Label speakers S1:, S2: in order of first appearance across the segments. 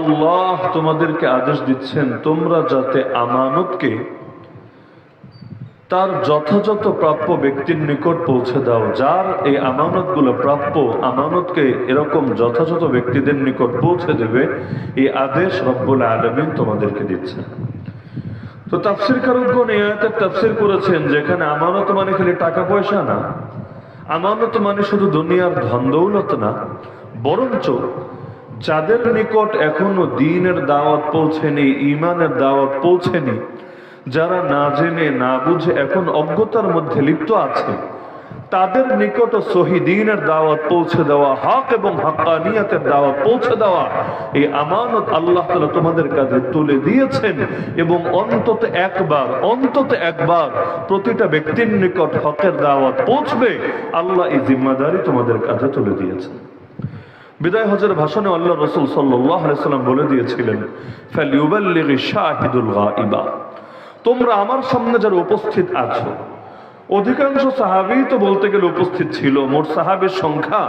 S1: আল্লাহ তোমাদেরকে আদেশ দিচ্ছেন, তোমরা যাতে আমানতকে তার যথাযথ প্রাপ্য ব্যক্তির নিকট পৌঁছে দাও। যার এই আমানতগুলো প্রাপ্য আমানতকে এরকম যথাযথ ব্যক্তিদের নিকট পৌঁছে দেবে, এই আদেশ রব্বুল আলমিন তোমাদেরকে দিচ্ছেন। তো তাফসির আয়াতের তাফসির করেছেন, যেখানে আমানত মানে খালি টাকা পয়সা না। আমানত মানে শুধু দুনিয়ার ধন দৌলত না, বরঞ্চ যাদের নিকট এখনও দিনের দাওয়াত পৌঁছেনি ইমানের দাওয়াত পৌঁছেনি, যারা না জেনে, না বুঝে এখন অজ্ঞতার মধ্যে লিপ্ত আছে, তাদের নিকট শহীদিনের দাওয়াত পৌঁছে দেওয়া, হক এবং হাক্কানিয়াতের দাওয়াত পৌঁছে দেওয়া, এই আমানত আল্লাহ তালা তোমাদের কাছে তুলে দিয়েছেন এবং অন্তত একবার অন্তত একবার প্রতিটা ব্যক্তির নিকট হকের দাওয়াত পৌঁছবে, আল্লাহ এই জিম্মাদারি তোমাদের কাছে তুলে দিয়েছেন। বিদায় হজের ভাষণে আল্লাহ রসুল সাল্লাম বলে দিয়েছিলেন তোমরা আমার সামনে যারা উপস্থিত আছো অধিকাংশ সাহাবি তো বলতে গেলে উপস্থিত ছিল, মোট সাহাবের সংখ্যা।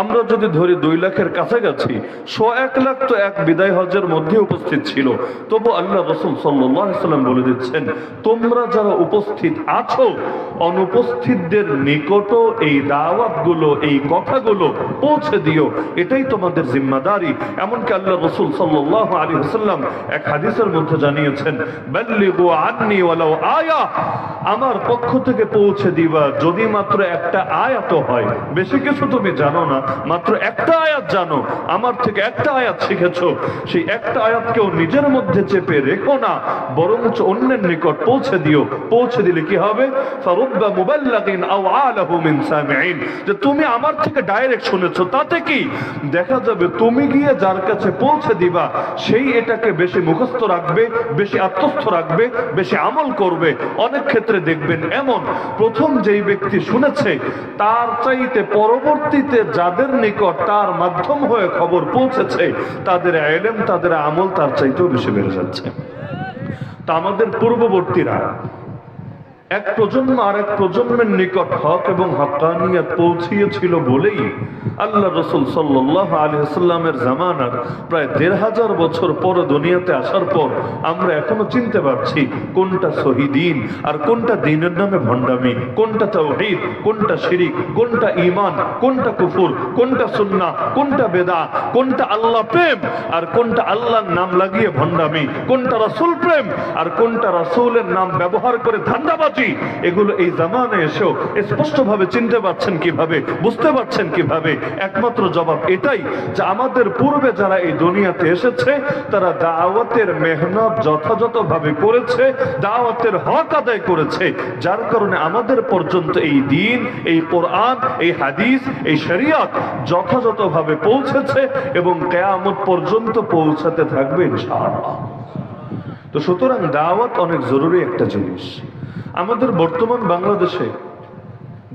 S1: আমরা যদি ধরি দুই লাখের কাছাকাছি, শো এক লাখ তো এক বিদায় হজের মধ্যে উপস্থিত ছিল। তবু আল্লাহ রসুল সাল্লাম বলে দিচ্ছেন, তোমরা যারা উপস্থিত আছো, অনুপস্থিতদের নিকট এই দাওয়াতগুলো, এই কথাগুলো পৌঁছে দিও। এটাই তোমাদের জিম্মাদারি। এমনকি আল্লাহ রসুল সাল্লাহ আলী হাসাল্লাম এক হাদিসের মধ্যে জানিয়েছেন আমার পক্ষ থেকে পৌঁছে দিবা। যদি মাত্র একটা আয়াত হয়, বেশি কিছু তুমি জানো না, মাত্র একটা আয়াত জানো, আমার থেকে একটা আয়াত শিখেছো। সেই একটা আয়াতকেও নিজের মধ্যে চেপে রেখো না, বরঞ্চ অন্যের নিকট পৌঁছে দিও। পৌঁছে দিলে কি হবে? যে তুমি আমার থেকে ডাইরেক্ট শুনেছো, তাতে কি? দেখা যাবে তুমি গিয়ে যার কাছে পৌঁছে দিবা, সেই এটাকে বেশি মুখস্থ রাখবে, বেশি আত্মস্থ রাখবে, বেশি আমল করবে। অনেক ক্ষেত্রে দেখবেন এমন প্রথম যেই ব্যক্তি শুনেছে, তার চাইতে পরবর্তীতে যাদের নিকট তার মাধ্যম হয়ে খবর পৌঁছেছে, তাদের এলেম তাদের আমল তার চাইতেও বেশি বেড়ে যাচ্ছে। তা আমাদের পূর্ববর্তীরা এক প্রজন্ম আর এক প্রজন্মের নিকট হক এবং হকানিয়াত পৌঁছিয়েছিল বলেই আল্লাহ রসুল সাল্লাহ আলহামের জামানার প্রায় দেড় হাজার বছর পর দুনিয়াতে আসার পর আমরা এখনও চিনতে পারছি কোনটা শহীদিন আর কোনটা দিনের নামে ভণ্ডামি, কোনটা তৌহিদ কোনটা শিরিক, কোনটা ইমান কোনটা কুফুর, কোনটা সুন্না কোনটা বেদা, কোনটা আল্লাহ প্রেম আর কোনটা আল্লাহর নাম লাগিয়ে ভণ্ডামি, কোনটা রাসূল প্রেম আর কোনটা রাসূলের নাম ব্যবহার করে ধান্দাবাজি এগুলো এই জামানে এসেও স্পষ্টভাবে চিনতে পারছেন কীভাবে, বুঝতে পারছেন কীভাবে? একমাত্র জবাব এটাই যে আমাদের পূর্বে যারা এই দুনিয়াতে এসেছে, তারা দাওয়াতের মেহনত যথাযথভাবে করেছে, দাওয়াতের হক আদায় করেছে। যার কারণে আমাদের পর্যন্ত এই দিন, এই কোরআন, এই হাদিস, এই শরিয়ত যথাযথভাবে পৌঁছেছে এবং কেয়ামত পর্যন্ত পৌঁছাতে থাকবে ইনশাআল্লাহ। তো সুতরাং দাওয়াত অনেক জরুরি একটা জিনিস। আমাদের বর্তমান বাংলাদেশে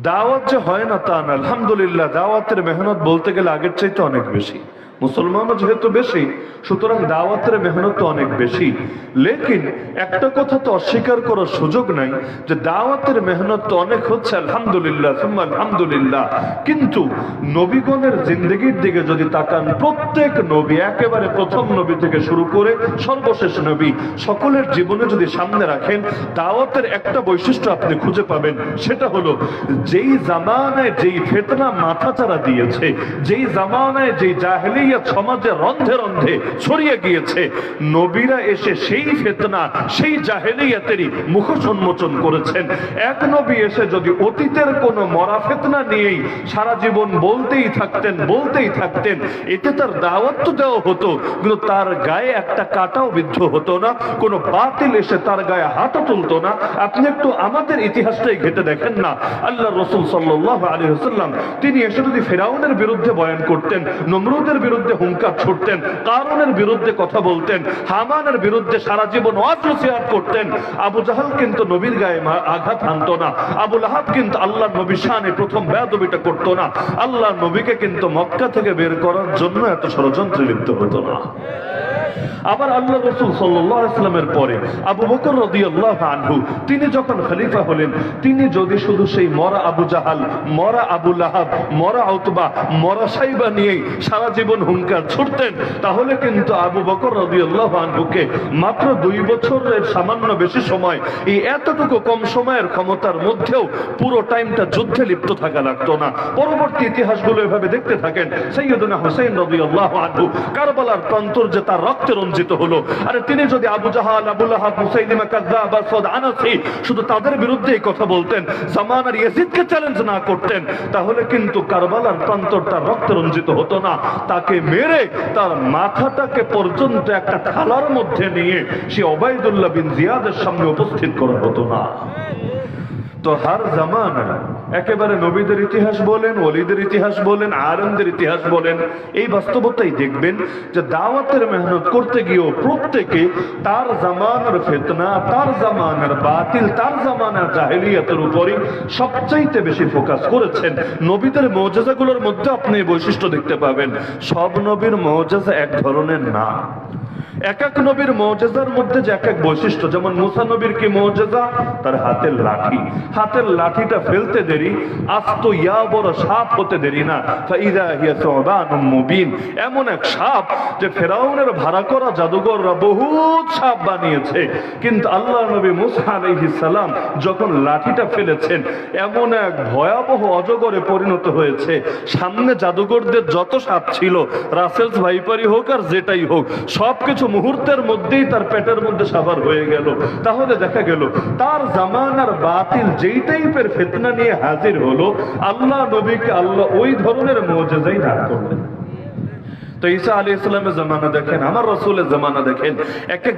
S1: দাওয়াত যে হয় না তা না, আলহামদুলিল্লাহ, দাওয়াতের মেহনত বলতে গেলে আগের চাইতে অনেক বেশি। মুসলমানও যেহেতু বেশি, সুতরাং দাওয়াতের মেহনত তো অনেক বেশি। লেকিন একটা কথা তো অস্বীকার করার সুযোগ নাই যে দাওয়াতের মেহনত তো অনেক হচ্ছে, আলহামদুলিল্লাহ আলহামদুলিল্লাহ। কিন্তু নবীগণের জিন্দগির দিকে যদি তাকান, প্রত্যেক নবী, একেবারে প্রথম নবী থেকে শুরু করে সর্বশেষ নবী, সকলের জীবনে যদি সামনে রাখেন, দাওয়াতের একটা বৈশিষ্ট্য আপনি খুঁজে পাবেন, সেটা হলো যেই জামানায় যেই ফেতনা মাথা চারা দিয়েছে, যেই জামানায় যেই জাহেলিয়াত সমাজে রন্ধে রন্ধে ছড়িয়ে গিয়েছে। নবীরা এসে সেই ফেতনা, সেই জাহেলিয়াতেরই মুখোশ উন্মোচন করেছেন। এক নবী এসে যদি অতীতের কোনো মরা ফেতনা নিয়েই সারা জীবন বলতেই থাকতেন বলতেই থাকতেন, এতে তার দাওয়াত দেওয়া হতো, কিন্তু তার গায়ে একটা কাটাও বিদ্ধ হতো না, কোনো বাতিল এসে তার গায়ে হাতও তুলতো না। আপনি একটু আমাদের ইতিহাসটাই ঘেটে দেখেন না। আল্লাহ রসুল সাল্লাহ আলী হাসাল্লাম তিনি এসে যদি ফেরাউনের বিরুদ্ধে বয়ান করতেন, নমরুদের বিরুদ্ধে হুঙ্কার ছুটতেন, কারণের বিরুদ্ধে কথা বলতেন, হামানের বিরুদ্ধে সারা জীবন ওয়াজ করতেন। আবু জাহাল কিন্তু নবীর গায়ে আঘাত আনত না। আবু লাহাব কিন্তু আল্লাহ নবী শানে প্রথম বেদবিটা করতো না। আল্লাহ নবীকে কিন্তু মক্কা থেকে বের করার জন্য এত ষড়যন্ত্রে লিপ্ত হতো না। আবার আল্লাহ রসুল সাল্লামের পরে আবু বকর রদিয়াল্লাহ আনহু, তিনি যখন খলিফা হলেন, তিনি যদি শুধু সেই মরা আবু জাহাল, মরা আবু লাহাব, মরা আউতবা মরা সাইবা নিয়েই সারা জীবন হুঙ্কার ছুটতেন, তাহলে কিন্তু আবু বকর রদিয়াল্লাহ আনহুকে মাত্র দুই বছরের সামান্য বেশি সময়, এই এতটুকু কম সময়ের ক্ষমতার মধ্যেও পুরো টাইমটা যুদ্ধে লিপ্ত থাকা লাগতো না। পরবর্তী ইতিহাসগুলো এভাবে দেখতে থাকেন সৈয়দনা হোসেন রদিয়াল্লাহ আনহু, কারবালার প্রান্তর যে তার রক্তে রঞ্জিত হলো। আরে তিনি যদি আবু জাহাল, আবুল আহাব হুসাইলিমা কাজ্জাব আসাদ আনাসি শুধু তাদের বিরুদ্ধে এই কথা বলতেন জামান আর ইয়াজিদকে চ্যালেঞ্জ না করতেন, তাহলে কিন্তু কারবালার প্রান্তর রক্ত রঞ্জিত হতো না। তাকে মেরে তার মাথাটাকে পর্যন্ত একটা থালার মধ্যে নিয়ে সে ওবায়দুল্লাহ বিন জিয়াদের সামনে উপস্থিত করা হতো না। তো হার জামানা। একেবারে নবীদের ইতিহাস বলেন, ওলিদের ইতিহাস বলেন আরমদের ইতিহাস বলেন, এই বাস্তবতাই দেখবেন যে দাওয়াতের মেহনত করতে গিয়েও প্রত্যেকে তার জামানার ফেতনা, তার জামানার বাতিল, তার জামানার জাহেলিয়াতের উপরই সবচাইতে বেশি ফোকাস করেছেন। নবীদের মৌজাজাগুলোর মধ্যে আপনি বৈশিষ্ট্য দেখতে পাবেন। সব নবীর মৌজাজা এক ধরনের না। এক এক নবীর মৌজেজার মধ্যে যে এক এক বৈশিষ্ট্য, যেমন মুসা নবীর কি মৌজেজা? তার হাতের লাঠি। হাতের লাঠিটা ফেলতে দেরি, আস্ত ইয়া বড় সাপ হতে দেরি না। মুবিন। এমন এক সাপ যে ফেরাউনের ভাড়া করা জাদুঘররা বহুত সাপ বানিয়েছে। কিন্তু আল্লাহ নবী মুসা আলাইহিস সালাম যখন লাঠিটা ফেলেছেন, এমন এক ভয়াবহ অজগরে পরিণত হয়েছে। সামনে জাদুঘরদের যত সাপ ছিল, রাসেলস ভাইপারি হোক আর যেটাই হোক, সবকিছু মুহূর্তের মধ্যেই তার পেটের মধ্যে সাবার হয়ে গেল। তাহলে দেখা গেল, তার জামানার বাতিল যেই টাইপের ফেতনা নিয়ে হাজির হলো, আল্লাহ নবীকে আল্লাহ ওই ধরনের মজেজাই না করলেন। তো ঈসা আলী ইসলামের জামানা দেখেন, আমার রসুলের জামানা দেখেন, এক এক